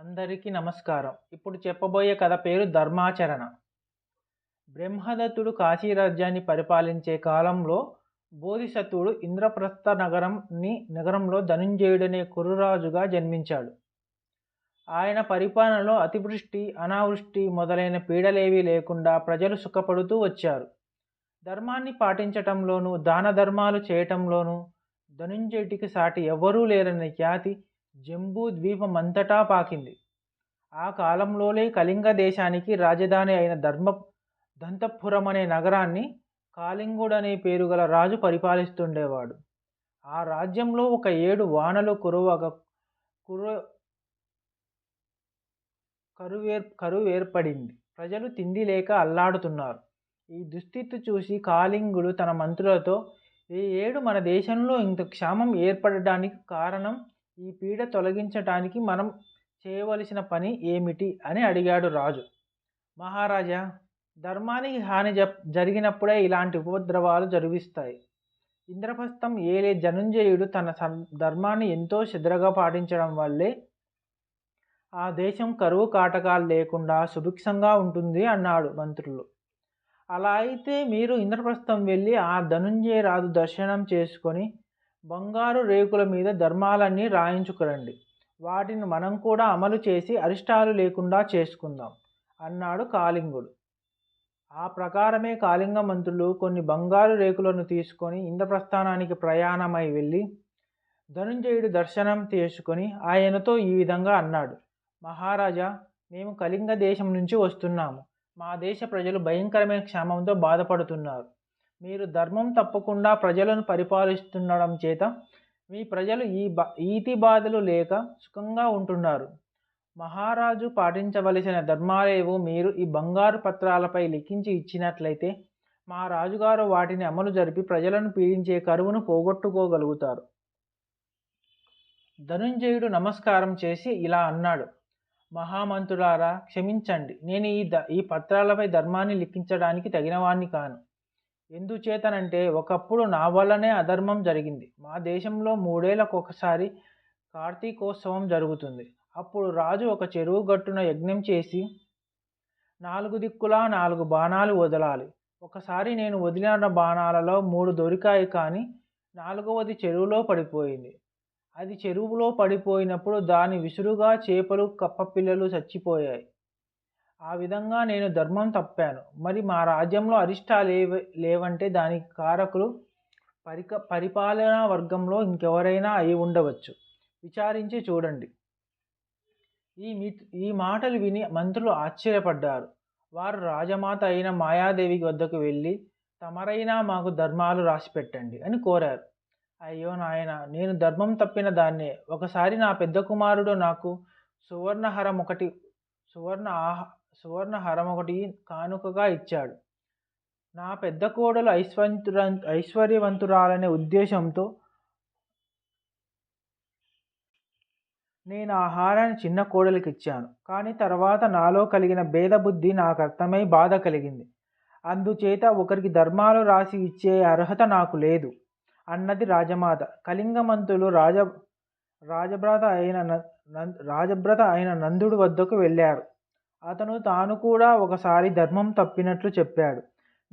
అందరికీ నమస్కారం. ఇప్పుడు చెప్పబోయే కథ పేరు ధర్మాచరణ. బ్రహ్మదత్తుడు కాశీరాజ్యాన్ని పరిపాలించే కాలంలో బోధిసత్తుడు ఇంద్రప్రస్థ నగరంని నగరంలో ధనుంజయుడనే కురురాజుగా జన్మించాడు. ఆయన పరిపాలనలో అతివృష్టి అనావృష్టి మొదలైన పీడలేవీ లేకుండా ప్రజలు సుఖపడుతూ వచ్చారు. ధర్మాన్ని పాటించటంలోనూ దాన ధర్మాలు చేయటంలోనూ ధనుంజయుడికి సాటి ఎవ్వరూ లేరనే ఖ్యాతి జంబూ ద్వీపమంతటా పాకింది. ఆ కాలంలోనే కళింగ దేశానికి రాజధాని అయిన ధర్మ దంతపురం అనే నగరాన్ని కాళింగుడు అనే పేరు గల రాజు పరిపాలిస్తుండేవాడు. ఆ రాజ్యంలో ఒక ఏడు వానలు కురవగా కురు కరువేర్ కరువు ఏర్పడింది ప్రజలు తిండి లేక అల్లాడుతున్నారు. ఈ దుస్థితి చూసి కాళింగుడు తన మంత్రులతో ఈ ఏడు మన దేశంలో ఇంత క్షామం ఏర్పడడానికి కారణం ఈ పీడ తొలగించటానికి మనం చేయవలసిన పని ఏమిటి అని అడిగాడు రాజు. మహారాజా ధర్మానికి హాని జ జరిగినప్పుడే ఇలాంటి ఉపద్రవాలు జరిగిస్తాయి. ఇంద్రప్రస్థం ఏలే జనుంజయుడు తన ధర్మాన్ని ఎంతో శ్రద్ధగా పాటించడం వల్లే ఆ దేశం కరువు కాటకాలు లేకుండా సుభిక్షంగా ఉంటుంది అన్నాడు మంత్రులు. అలా అయితే మీరు ఇంద్రప్రస్థం వెళ్ళి ఆ ధనుంజయ రాజు దర్శనం చేసుకొని బంగారు రేకుల మీద ధర్మాలన్నీ రాయించుకురండి. వాటిని మనం కూడా అమలు చేసి అరిష్టాలు లేకుండా చేసుకుందాం అన్నాడు కాళింగుడు. ఆ ప్రకారమే కాళింగ మంత్రులు కొన్ని బంగారు రేకులను తీసుకొని ఇంద్రప్రస్థానానికి ప్రయాణమై వెళ్ళి ధనుంజయుడు దర్శనం చేసుకొని ఆయనతో ఈ విధంగా అన్నాడు. మహారాజా మేము కళింగ దేశం నుంచి వస్తున్నాము. మా దేశ ప్రజలు భయంకరమైన క్షామంతో బాధపడుతున్నారు. మీరు ధర్మం తప్పకుండా ప్రజలను పరిపాలిస్తుండడం చేత మీ ప్రజలు ఈ బా ఈతి బాధలు లేక సుఖంగా ఉంటున్నారు. మహారాజు పాటించవలసిన ధర్మాలేవో మీరు ఈ బంగారు పత్రాలపై లిఖించి ఇచ్చినట్లయితే మా రాజుగారు వాటిని అమలు జరిపి ప్రజలను పీడించే కరువును పోగొట్టుకోగలుగుతారు. ధనుంజయుడు నమస్కారం చేసి ఇలా అన్నాడు. మహామంతులారా క్షమించండి. నేను ఈ ద ఈ పత్రాలపై ధర్మాన్ని లిఖించడానికి తగినవాణ్ణి కాను. ఎందుచేతనంటే ఒకప్పుడు నా వల్లనే అధర్మం జరిగింది. మా దేశంలో మూడేళ్ళకు ఒకసారి కార్తీకోత్సవం జరుగుతుంది. అప్పుడు రాజు ఒక చెరువు గట్టున యజ్ఞం చేసి నాలుగు దిక్కులా నాలుగు బాణాలు వదలాలి. ఒకసారి నేను వదిలిన బాణాలలో మూడు దొరికాయి కానీ నాలుగవది చెరువులో పడిపోయింది. అది చెరువులో పడిపోయినప్పుడు దాని విసురుగా చేపలు కప్పపిల్లలు చచ్చిపోయాయి. ఆ విధంగా నేను ధర్మం తప్పాను. మరి మా రాజ్యంలో అరిష్టాలు లేవ లేవంటే దానికి కారకులు పరిక పరిపాలనా వర్గంలో ఇంకెవరైనా అయి ఉండవచ్చు. విచారించి చూడండి. ఈ మీ ఈ మాటలు విని మంత్రులు ఆశ్చర్యపడ్డారు. వారు రాజమాత అయిన మాయాదేవి వద్దకు వెళ్ళి తమరైనా మాకు ధర్మాలు రాసి పెట్టండి అని కోరారు. అయ్యో నాయన నేను ధర్మం తప్పిన దాన్నే. ఒకసారి నా పెద్ద కుమారుడు నాకు సువర్ణహరం ఒకటి సువర్ణ ఆహ సువర్ణహరం ఒకటి కానుకగా ఇచ్చాడు. నా పెద్ద కోడలు ఐశ్వంతుర ఐశ్వర్యవంతురాలనే ఉద్దేశంతో నేను ఆ హారాన్ని చిన్న కోడలికి ఇచ్చాను కానీ తర్వాత నాలో కలిగిన భేదబుద్ధి నాకు అర్థమై బాధ కలిగింది. అందుచేత ఒకరికి ధర్మాలు రాసి ఇచ్చే అర్హత నాకు లేదు అన్నది రాజమాత. కళింగమంతులు రాజ రాజభ్రత అయిన రాజభ్రత అయిన నందుడు వద్దకు వెళ్ళారు. అతను తాను కూడా ఒకసారి ధర్మం తప్పినట్లు చెప్పాడు.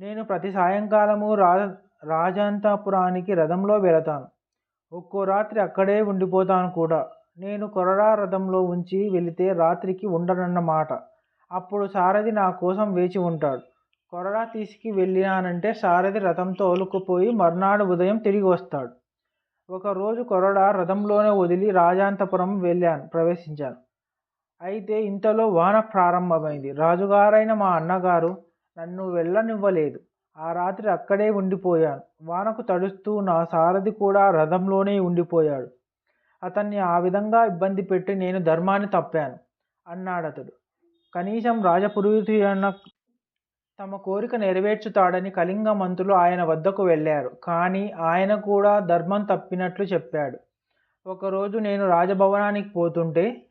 నేను ప్రతి సాయంకాలము రాజ రాజాంతపురానికి రథంలో వెళతాను. ఒక్కో రాత్రి అక్కడే ఉండిపోతాను కూడా. నేను కొరడా రథంలో ఉంచి వెళితే రాత్రికి ఉండనన్నమాట. అప్పుడు సారథి నా కోసం వేచి ఉంటాడు. కొరడా తీసుకు వెళ్ళినానంటే సారథి రథంతో ఒలుకుపోయి మర్నాడు ఉదయం తిరిగి వస్తాడు. ఒకరోజు కొరడా రథంలోనే వదిలి రాజాంతపురం వెళ్ళాను ప్రవేశించాను. అయితే ఇంతలో వాన ప్రారంభమైంది. రాజుగారైన మా అన్నగారు నన్ను వెళ్ళనివ్వలేదు. ఆ రాత్రి అక్కడే ఉండిపోయాను. వానకు తడుస్తూ నా సారథి కూడా రథంలోనే ఉండిపోయాడు. అతన్ని ఆ విధంగా ఇబ్బంది పెట్టి నేను ధర్మాన్ని తప్పాను అన్నాడతడు. కనీసం రాజపురోహితు అన్న తమ కోరిక నెరవేర్చుతాడని కళింగ మంత్రులు ఆయన వద్దకు వెళ్ళారు. కానీ ఆయన కూడా ధర్మం తప్పినట్లు చెప్పాడు. ఒకరోజు నేను రాజభవనానికి పోతుంటే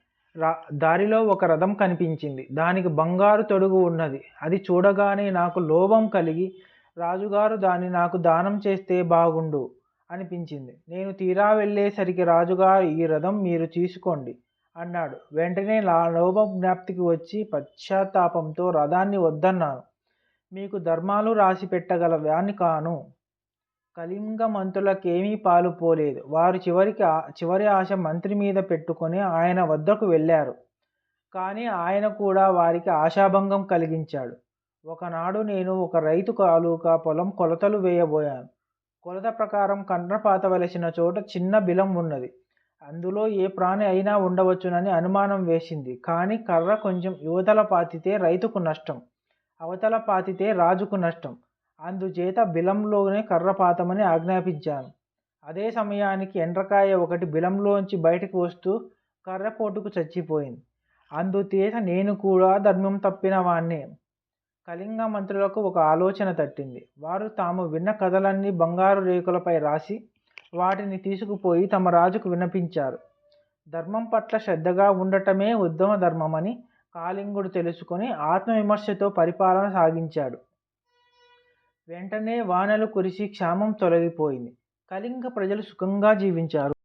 దారిలో ఒక రథం కనిపించింది. దానికి బంగారు తొడుగు ఉన్నది. అది చూడగానే నాకు లోభం కలిగి రాజుగారు దాన్ని నాకు దానం చేస్తే బాగుండు అనిపించింది. నేను తీరా వెళ్ళేసరికి రాజుగారు ఈ రథం మీరు తీసుకోండి అన్నాడు. వెంటనే నా లోభం జ్ఞాప్తికి వచ్చి పశ్చాత్తాపంతో రథాన్ని వద్దన్నాను. మీకు ధర్మాలు రాసి పెట్టగల వ్యాన్ని కాను. కళింగ మంత్రులకేమీ పాలు పోలేదు. వారు చివరికి చివరి ఆశ మంత్రి మీద పెట్టుకొని ఆయన వద్దకు వెళ్ళారు. కానీ ఆయన కూడా వారికి ఆశాభంగం కలిగించాడు. ఒకనాడు నేను ఒక రైతు కాలుక పొలం కొలతలు వేయబోయాను. కొలత ప్రకారం కండ్రపాతవలసిన చోట చిన్న బిలం ఉన్నది. అందులో ఏ ప్రాణి అయినా ఉండవచ్చునని అనుమానం వేసింది. కానీ కర్ర కొంచెం యువతల పాతితే రైతుకు నష్టం. అవతల పాతితే రాజుకు నష్టం. అందుచేత బిలంలోనే కర్ర పాతమని ఆజ్ఞాపించాను. అదే సమయానికి ఎండ్రకాయ ఒకటి బిలంలోంచి బయటకు వస్తూ కర్రపోటుకు చచ్చిపోయింది. అందుచేత నేను కూడా ధర్మం తప్పిన వాణ్ణే. కళింగ మంత్రులకు ఒక ఆలోచన తట్టింది. వారు తాము విన్న కథలన్నీ బంగారు రేకులపై రాసి వాటిని తీసుకుపోయి తమ రాజుకు వినిపించారు ధర్మం పట్ల శ్రద్ధగా ఉండటమే ఉద్దమ ధర్మమని కాళింగుడు తెలుసుకొని ఆత్మవిమర్శతో పరిపాలన సాగించాడు. వెంటనే వానలు కురిసి క్షామం తొలగిపోయింది. కళింగ ప్రజలు సుఖంగా జీవించారు.